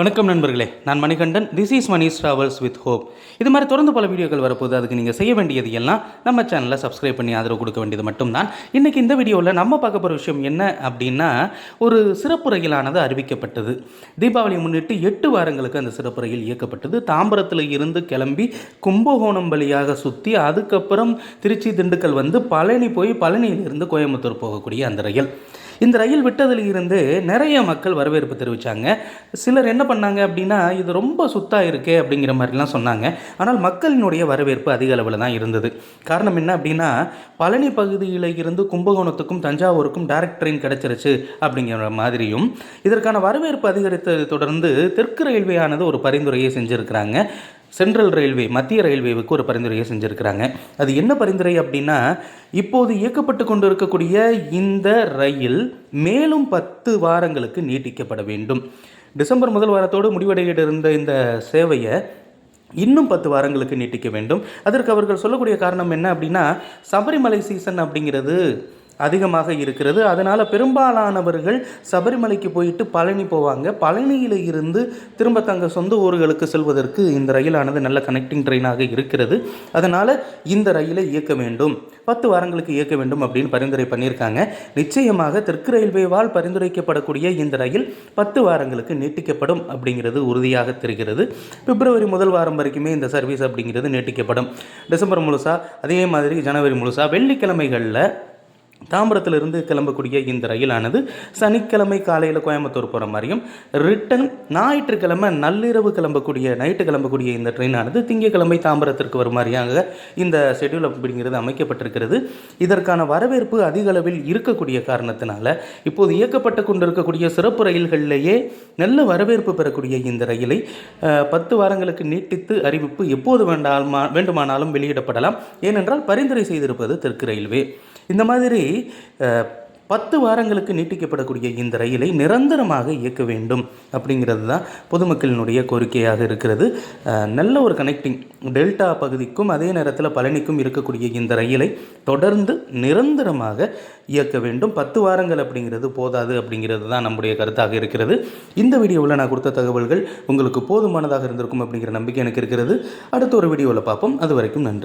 வணக்கம் நண்பர்களே நான் Manikandan. This is Mani's travels with hope இது மாதிரி தொடர்ந்து பல வீடியோக்கள் வரப்போகுது. அதுக்கு நீங்கள் செய்ய வேண்டியது எல்லாம் நம்ம சேனலை சப்ஸ்கிரைப் பண்ணி ஆதரவு கொடுக்க வேண்டியது மட்டும்தான். இன்றைக்கி இந்த வீடியோவில் நம்ம பார்க்க போகிற விஷயம் என்ன அப்படின்னா ஒரு சிறப்பு ரயிலானது அறிவிக்கப்பட்டது. தீபாவளி முன்னிட்டு எட்டு வாரங்களுக்கு அந்த சிறப்பு ரயில் இயக்கப்பட்டது. தாம்பரத்தில் இருந்து கிளம்பி கும்பகோணம் வழியாக சுற்றி அதுக்கப்புறம் திருச்சி திண்டுக்கல் வந்து பழனி போய் பழனியிலிருந்து கோயம்புத்தூர் போகக்கூடிய அந்த ரயில். இந்த ரயில் விட்டதில் இருந்து நிறைய மக்கள் வரவேற்பு தெரிவித்தாங்க சிலர் என்ன என்ன பண்ணாங்க அப்படின்னா இது ரொம்ப சுத்தாக இருக்கே அப்படிங்கிற மாதிரிலாம் சொன்னாங்க. ஆனால் மக்களினுடைய வரவேற்பு அதிக அளவில் தான் இருந்தது. காரணம் என்ன அப்படின்னா பழனி பகுதியில் இருந்து கும்பகோணத்துக்கும் தஞ்சாவூருக்கும் டைரக்ட் ட்ரெயின் கிடச்சிருச்சு அப்படிங்கிற மாதிரியும் இதற்கான வரவேற்பு அதிகரித்ததை தொடர்ந்து தெற்கு ரயில்வேயானது ஒரு பரிந்துரையை செஞ்சுருக்கிறாங்க. சென்ட்ரல் ரயில்வே மத்திய ரயில்வேவுக்கு ஒரு பரிந்துரையை செஞ்சுருக்கிறாங்க. அது என்ன பரிந்துரை அப்படின்னா இப்போது இயக்கப்பட்டு கொண்டு இருக்கக்கூடிய இந்த ரயில் மேலும் பத்து வாரங்களுக்கு நீட்டிக்கப்பட வேண்டும். டிசம்பர் முதல் வாரத்தோடு முடிவடைய இருந்த இந்த சேவையை இன்னும் பத்து வாரங்களுக்கு நீட்டிக்க வேண்டும். அதற்கு அவர்கள் சொல்லக்கூடிய காரணம் என்ன அப்படின்னா சபரிமலை சீசன் அப்படிங்கிறது அதிகமாக இருக்கிறது. அதனால் பெரும்பாலானவர்கள் சபரிமலைக்கு போயிட்டு பழனி போவாங்க. பழனியில் இருந்து திரும்ப தங்கள் சொந்த ஊர்களுக்கு செல்வதற்கு இந்த ரயிலானது நல்ல கனெக்டிங் ட்ரெயினாக இருக்கிறது. அதனால் இந்த ரயிலை இயக்க வேண்டும். பத்து வாரங்களுக்கு இயக்க வேண்டும் அப்படின்னு பரிந்துரை பண்ணியிருக்காங்க. நிச்சயமாக தெற்கு ரயில்வேவால் பரிந்துரைக்கப்படக்கூடிய இந்த ரயில் பத்து வாரங்களுக்கு நீட்டிக்கப்படும் அப்படிங்கிறது உறுதியாக தெரிகிறது. பிப்ரவரி முதல் வாரம் வரைக்குமே இந்த சர்வீஸ் அப்படிங்கிறது நீட்டிக்கப்படும். டிசம்பர் முழுசா அதே மாதிரி ஜனவரி முழுசா வெள்ளிக்கிழமைகளில் தாம்பரத்திலிருந்து கிளம்பக்கூடிய இந்த ரயிலானது சனிக்கிழமை காலையில் கோயம்புத்தூர் போகிற மாதிரியும் ரிட்டன் ஞாயிற்றுக்கிழமை நள்ளிரவு கிளம்பக்கூடிய நைட்டு கிளம்பக்கூடிய இந்த ட்ரெயினானது திங்கக்கிழமை தாம்பரத்திற்கு வரும் மாதிரியாக இந்த ஷெட்யூல் அப்படிங்கிறது அமைக்கப்பட்டிருக்கிறது. இதற்கான வரவேற்பு அதிக அளவில் இருக்கக்கூடிய காரணத்தினால இப்போது இயக்கப்பட்டு கொண்டிருக்கக்கூடிய சிறப்பு ரயில்களிலேயே நல்ல வரவேற்பு பெறக்கூடிய இந்த ரயிலை பத்து வாரங்களுக்கு நீட்டித்து அறிவிப்பு எப்போது வேண்டாமா வேண்டுமானாலும் வெளியிடப்படலாம். ஏனென்றால் பரிந்துரை செய்திருப்பது தெற்கு ரயில்வே. இந்த மாதிரி பத்து வாரங்களுக்கு நீட்டிக்கப்படக்கூடிய இந்த ரயிலை நிரந்தரமாக இயக்க வேண்டும் அப்படிங்கிறது தான் பொதுமக்களினுடைய கோரிக்கையாக இருக்கிறது. நல்ல ஒரு கனெக்டிங் டெல்டா பகுதிக்கும் அதே நேரத்தில் பழனிக்கும் இருக்கக்கூடிய இந்த ரயிலை தொடர்ந்து நிரந்தரமாக இயக்க வேண்டும். பத்து வாரங்கள் அப்படிங்கிறது போதாது அப்படிங்கிறது தான் நம்முடைய கருத்தாக இருக்கிறது. இந்த வீடியோவில் நான் கொடுத்த தகவல்கள் உங்களுக்கு போதுமானதாக இருந்திருக்கும் அப்படிங்கிற நம்பிக்கை எனக்கு இருக்கிறது. அடுத்த ஒரு வீடியோவில் பார்ப்போம். அது வரைக்கும் நன்றி.